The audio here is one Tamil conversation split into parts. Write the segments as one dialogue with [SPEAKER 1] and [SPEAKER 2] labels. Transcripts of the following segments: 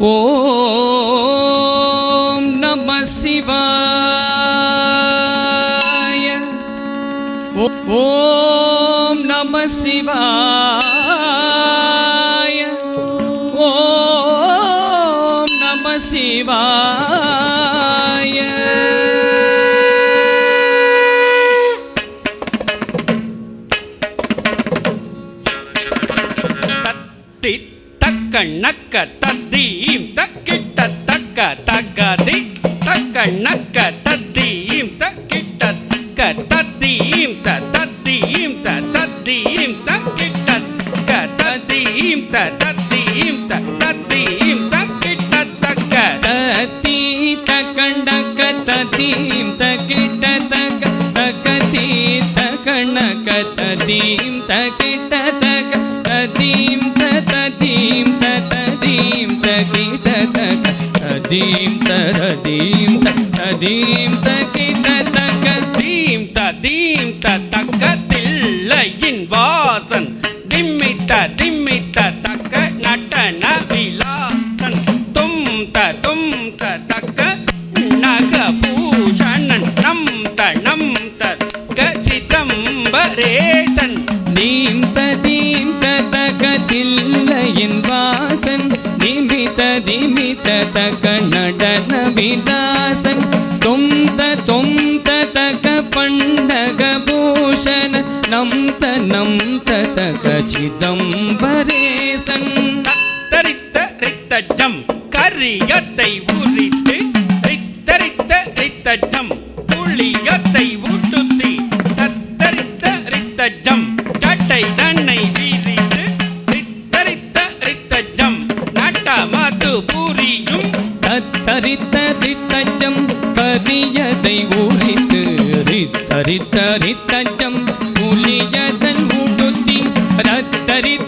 [SPEAKER 1] ஓம் நம சிவாய. ஓம் நம சிவாய. ஓம் நம சிவாய.
[SPEAKER 2] தட்டி தக்க நக்க தத்தீம் தக்கிட்ட தக்க தக்கதி தக்க நக்க தத்தீம் தக்கிட்ட தக்க தத்தீம் த தத்தீம் த தத்தீம் தக்கிட்ட தக்க தத்தீம் த தத்தீம் த தத்தீம் தக்கிட்ட தக்க
[SPEAKER 1] தத்தி தக்கண்டக்க தத்தீம் தக்கிட்ட தக்க தக்கதி தக்கணக்க ததீம் தக்கிட்ட தக்க ததீம் ததீம் ததீம் தரதீம் ததீம் தக்கிட்ட தக்க
[SPEAKER 2] தீம் த தீம் த தக்க தில்லையின் வாசன். திம்மித்த திம்மித்த தக்க நடன விலாசன் தும் த தும் த தக்க நகபூஷணன். நம் த நம் த க சிதம்பரேசன்
[SPEAKER 1] நீம் ததீம் தகதில்லையின் வாசன். நிமித்த திமித்த தக நடன விலாசன் தொம் த தொம் த தக பண்டக பூஷண நம் த நம் த தக சிதம்பரேசன்
[SPEAKER 2] தரித்த ரித்த ஜம் கரியத்தை உரித்து ரித்தரித்த ரித்த ஜம் புளியத்தை ஊட்டுத்தி தத்தரித்த ரித்த ஜம் சட்டை தன்னை
[SPEAKER 1] வீதி கரியதை உரித்து ரித்தரித்தரித்தஞ்சம் புலியதன் உடுத்தி ரத்தரித்த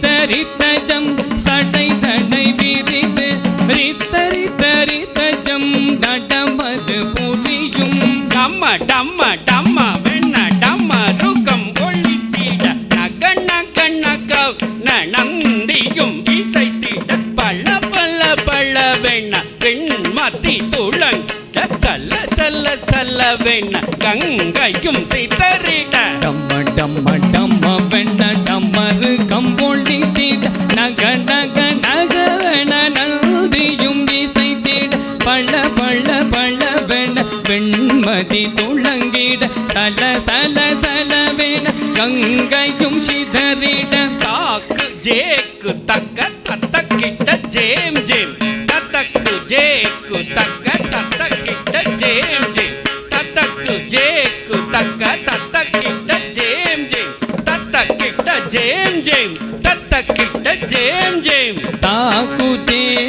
[SPEAKER 2] சல்ல சல்ல வெண்ண கங்கையும் சிதறிட
[SPEAKER 1] டம்ம டம்ம டம்ம வெண்ண டம்மரு கம்பொழி தீட நக நக நகவன நல்தியும் இசைத்திட. பள்ள பள்ள பள்ள வெண்ண வெண்மதி துளங்கிட. சல சல சல வெண்ண கங்கையும் சிதறிட.
[SPEAKER 2] தாக்கு ஜேக்கு தக்க தத்தக்கிட்ட ஜேம் ஜேம்.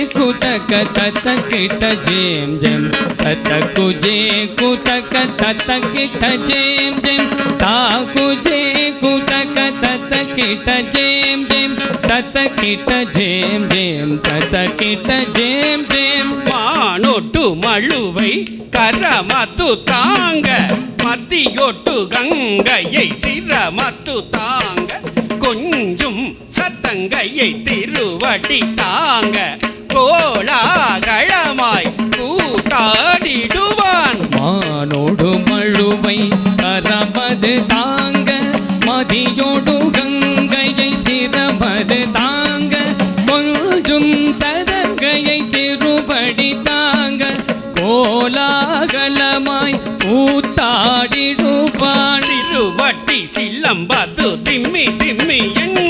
[SPEAKER 1] कुतक तत किट जेम जेम तत कुजे कुतक तत किट जेम जेम ता कुजे कुतक तत किट जेम जेम तत किट जेम जेम तत किट जेम जेम
[SPEAKER 2] வானோட்டு மழுவை கரமத்து தாங்க மத்தியொட்டு கங்கையை சிரமத்து தாங்க கொஞ்சும் சத்தங்கையை திருவடி தாங்க கோலாகலமாய் கூத்தாடிடுவான்.
[SPEAKER 1] மானோடு மழுவை கரமது தாங்க மதியோடு கங்கையை சிரமது தாங்க கொஞ்சும் சதங்கையை திருபடி தாங்க கோலாகலமாய் கூத்தாடிடுவான்.
[SPEAKER 2] திருவட்டி சில்லம்பது திம்மி திம்மி என்றிட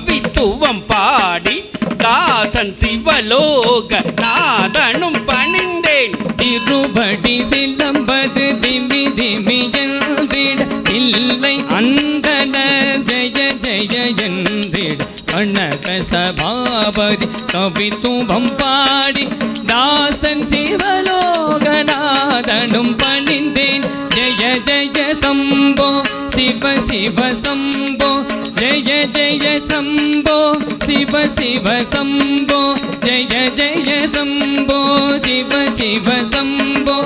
[SPEAKER 2] கவித்துவம் பாடி தாசன் சிவலோக நாதனும் பணிந்தேன்.
[SPEAKER 1] திருபடி சிலம்பது திமி திமி என்றிட இல்லை அந்தன ஜெய ஜெய என்றிட. கண்ணக சபாபதி கவித்துவம் பாடி தாசன் சிவலோகநாதனும் பணிந்தேன். ஜெய ஜெய சம்போ சிவ சிவ சம்போ ஜெய ஜெய சம்போ சிவ சிவ சம்போ ஜெய ஜெய சம்போ சிவ சிவ சம்போ